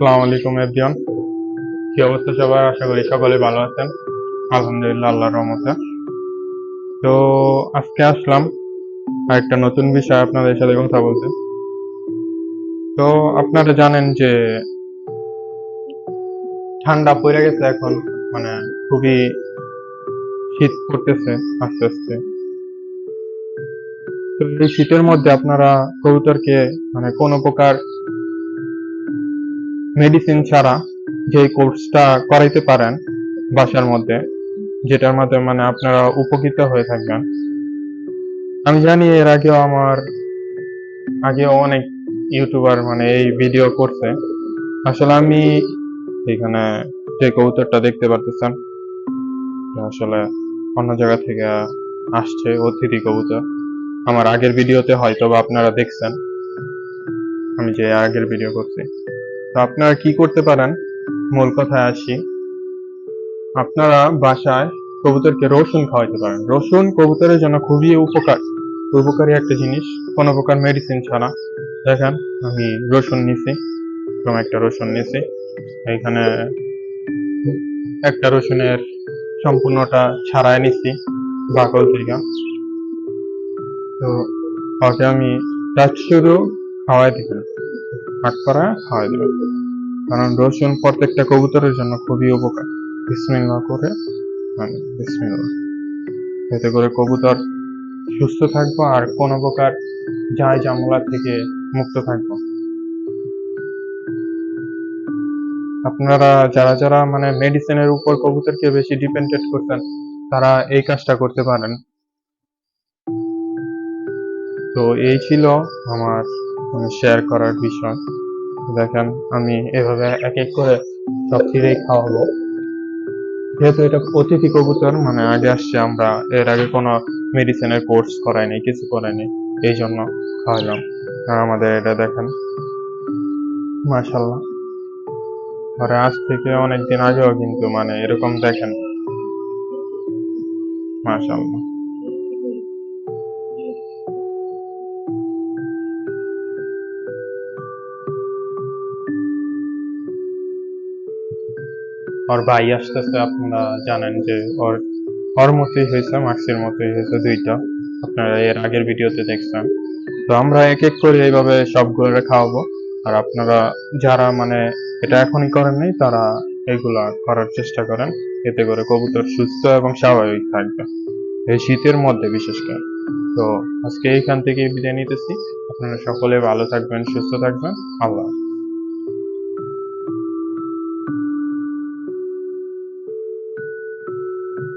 আসসালামু আলাইকুম, এভরিওয়ান। কি অবস্থা সবার? আশা করি সকলে ভালো আছেন। আলহামদুলিল্লাহ, আল্লাহর রহমতে। তো আজকে আসলাম আরেকটা নতুন বিষয় আপনাদের সাথে কথা বলতে। তো আপনারা জানেন যে ঠান্ডা পড়ে গেছে এখন মানে খুবই শীত পড়তেছে আস্তে আস্তে। তো এই শীতের মধ্যে আপনারা কবুতরকে মানে কোনো প্রকার মেডিসিন ছাড়া যে কোর্সটা করাইতে পারেন বাসার মধ্যে, যেটার মাধ্যমে মানে আপনারা উপকৃত হয়ে থাকবেন। আমি জানি এর আগেও আমার, আগেও অনেক ইউটিউবার মানে এই ভিডিও করছে। আসলে আমি এখানে যে কবুতরটা দেখতে পারতেছেন আসলে অন্য জায়গা থেকে আসছে অতিথি কবুতর। আমার আগের ভিডিওতে হয়তো বা আপনারা দেখছেন। আমি যে আগের ভিডিও করছি। তো আপনারা কি করতে পারেন? মূল কথায় আসি। আপনারা বাসায় কবুতরকে রসুন খাওয়াইতে পারেন। রসুন কবুতরের জন্য খুবই উপকার। উপকারী একটা জিনিস। কোনো প্রকার মেডিসিন ছাড়া। দেখেন, আমি রসুন নিছি। এরকম একটা রসুন নিছি। এখানে একটা রসুনের সম্পূর্ণটা ছাড়াই নিছি বাকল থেকে। তো ওকে আমি জাস্ট শুধু খাওয়াই দিবেন ভাগ করা দিবেন কারণ রসুন প্রত্যেকটা কবুতরের জন্য খুবই উপকার। বিসমিল্লাহ করে মানে বিসমিল্লাহ। এতে করে কবুতর সুস্থ থাকব আর কোনো প্রকার যায় জামলা থেকে মুক্ত থাকব। আপনারা যারা যারা মানে মেডিসিনের উপর কবুতরকে বেশি ডিপেন্ডেন্ট করতেন, তারা এই কাজটা করতে পারেন। তো এই ছিল আমার শেয়ার করার বিষয়। দেখেন, আমি এভাবে এক এক করে সব ফিরেই খাওয়াবো। যেহেতু এটা অতিথি কবুতর মানে আগে আসছে আমরা, এর আগে কোনো মেডিসিনের কোর্স করাইনি কিছু করাইনি এই জন্য খাওয়ালাম। আর আমাদের এটা দেখেন মাশাল্লাহ আর আজ থেকে অনেকদিন আগেও কিন্তু মানে এরকম দেখেন। মাশাল্লাহ ওর ভাই আসতেছে, আপনারা জানেন যে ওর ওর মতোই হয়েছে মাক্সির মতোই হয়েছে দুইটা। আপনারা এর আগের ভিডিওতে দেখছেন। তো আমরা এক এক করে এইভাবে সবগুলো খাওয়াবো। আর আপনারা যারা মানে এটা এখনই করেন নাই, তারা এগুলা করার চেষ্টা করেন। এতে করে কবুতর সুস্থ এবং স্বাভাবিক থাকবে। এই শীতের মধ্যে বিশেষ করে। তো আজকে এইখান থেকে বিদায় নিতেছি। আপনারা সকলে ভালো থাকবেন, সুস্থ থাকবেন। আল্লাহ।